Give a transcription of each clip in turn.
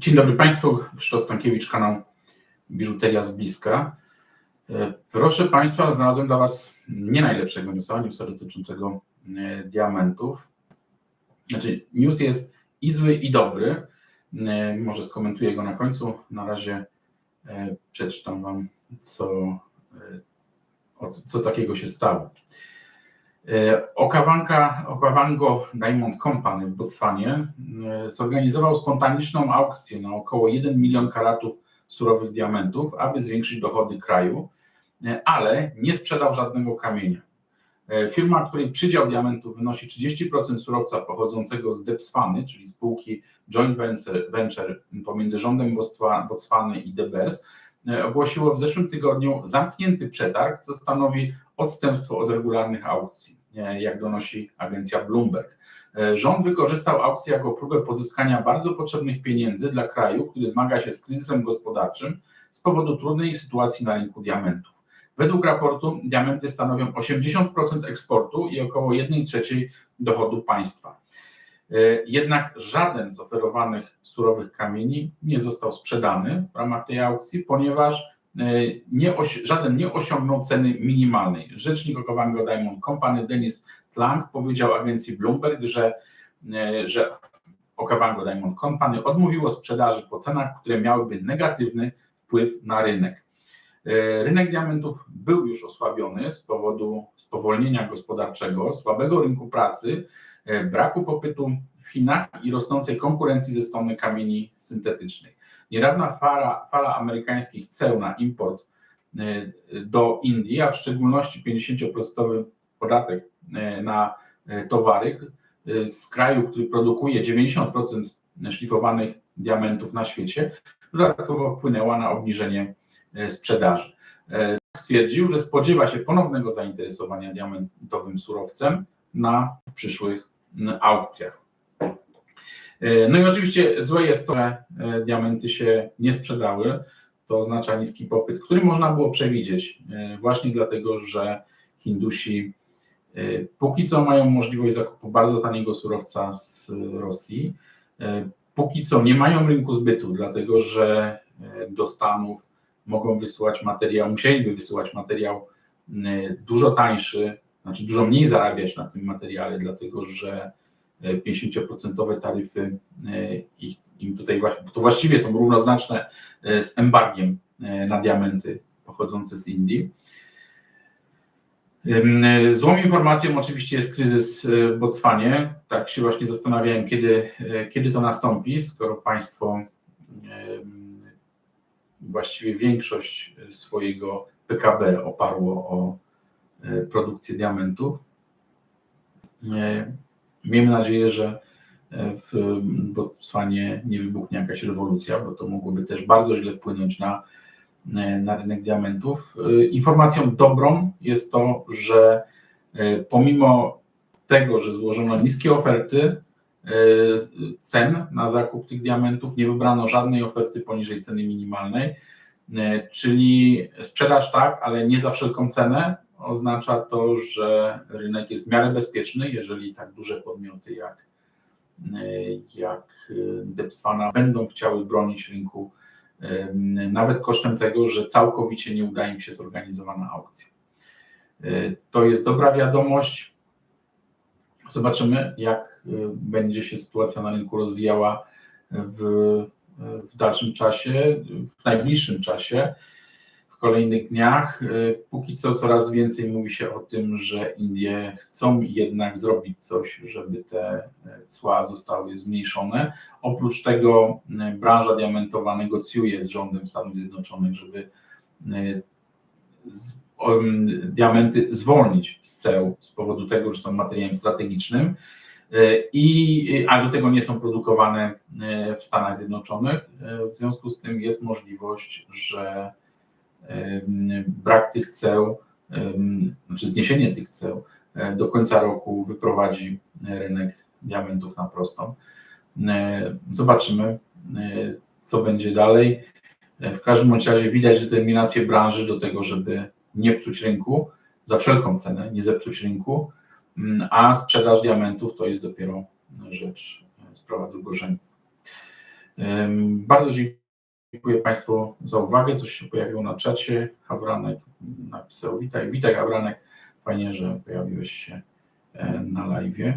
Dzień dobry Państwu, Krzysztof Stankiewicz, kanał Biżuteria z bliska. E, Proszę Państwa, znalazłem dla Was nie najlepszego newsa, newsa dotyczącego e, diamentów. Znaczy, news jest i zły, i dobry. E, Może skomentuję go na końcu. Na razie przeczytam Wam, co, co takiego się stało. E, Okawanka, Okavango Diamond Company w Botswanie e, zorganizował spontaniczną aukcję na około 1 milion karatów surowych diamentów, aby zwiększyć dochody kraju, e, ale nie sprzedał żadnego kamienia. Firma, której przydział diamentów wynosi 30% surowca pochodzącego z Depswany, czyli spółki joint venture, venture pomiędzy rządem Botswa- Botswany i Debers, ogłosiło w zeszłym tygodniu zamknięty przetarg, co stanowi odstępstwo od regularnych aukcji, jak donosi agencja Bloomberg. E, Rząd wykorzystał aukcję jako próbę pozyskania bardzo potrzebnych pieniędzy dla kraju, który zmaga się z kryzysem gospodarczym z powodu trudnej sytuacji na rynku diamentów. Według raportu diamenty stanowią 80% eksportu i około 1 trzeciej dochodu państwa. E, Jednak żaden z oferowanych surowych kamieni nie został sprzedany w ramach tej aukcji, ponieważ e, nie osi- żaden nie osiągnął ceny minimalnej. Rzecznik Okavango Diamond Company Denis Tlang powiedział agencji Bloomberg, że, e, że Okavango Diamond Company odmówiło sprzedaży po cenach, które miałyby negatywny wpływ na rynek. E, Rynek diamentów był już osłabiony z powodu spowolnienia gospodarczego, słabego rynku pracy, e, braku popytu w Chinach i rosnącej konkurencji ze strony kamieni syntetycznych. Niedawna fala, fala amerykańskich ceł na import e, do Indii, a w szczególności 50% podatek e, na e, towary z kraju, który produkuje 90% szlifowanych diamentów na świecie, dodatkowo wpłynęła na obniżenie sprzedaży. Stwierdził, że spodziewa się ponownego zainteresowania diamentowym surowcem na przyszłych aukcjach. E, No i oczywiście złe jest to, że e, diamenty się nie sprzedały. To oznacza niski popyt, który można było przewidzieć, e, właśnie dlatego, że Hindusi póki co mają możliwość zakupu bardzo taniego surowca z Rosji. Póki co nie mają rynku zbytu, dlatego że do Stanów mogą wysyłać materiał, musieliby wysyłać materiał dużo tańszy, znaczy dużo mniej zarabiać na tym materiale, dlatego że 50% taryfy e, ich, im tutaj to właściwie są równoznaczne e, z embargiem e, na diamenty pochodzące z Indii. Złą informacją oczywiście jest kryzys w Botswanie. Tak się właśnie zastanawiałem, kiedy, kiedy to nastąpi, skoro państwo właściwie większość swojego PKB oparło o produkcję diamentów. Miejmy nadzieję, że e, w Botswanie nie wybuchnie jakaś rewolucja, bo to mogłoby też bardzo źle wpłynąć na, e, na rynek diamentów. E, Informacją dobrą jest to, że pomimo tego, że złożono niskie oferty cen na zakup tych diamentów, nie wybrano żadnej oferty poniżej ceny minimalnej, czyli sprzedaż tak, ale nie za wszelką cenę. Oznacza to, że rynek jest w miarę bezpieczny, jeżeli tak duże podmioty jak, e, jak e, Depswana będą chciały bronić rynku, e, nawet kosztem tego, że całkowicie nie uda im się zorganizowana aukcja. To jest dobra wiadomość. Zobaczymy, jak będzie się sytuacja na rynku rozwijała w, w dalszym czasie, w najbliższym czasie, kolejnych dniach. E, Póki co coraz więcej mówi się o tym, że Indie chcą jednak zrobić coś, żeby te e, cła zostały zmniejszone. Oprócz tego e, branża diamentowa negocjuje z rządem Stanów Zjednoczonych, żeby e, z, diamenty zwolnić z ceł z powodu tego, że są materiałem strategicznym. I, a do tego nie są produkowane w Stanach Zjednoczonych. W związku z tym jest możliwość, że brak tych ceł, znaczy zniesienie tych ceł do końca roku wyprowadzi rynek diamentów na prostą. Zobaczymy, co będzie dalej. W każdym razie widać determinację branży do tego, żeby nie psuć rynku za wszelką cenę, nie zepsuć rynku, a sprzedaż diamentów to jest dopiero rzecz, e, sprawa drugorzędna. Bardzo dziękuję Państwu za uwagę. Coś się pojawiło na czacie. Hawranek napisał: Witaj, witaj Hawranek. Fajnie, że pojawiłeś się e, na live.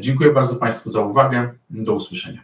Dziękuję bardzo Państwu za uwagę. Do usłyszenia.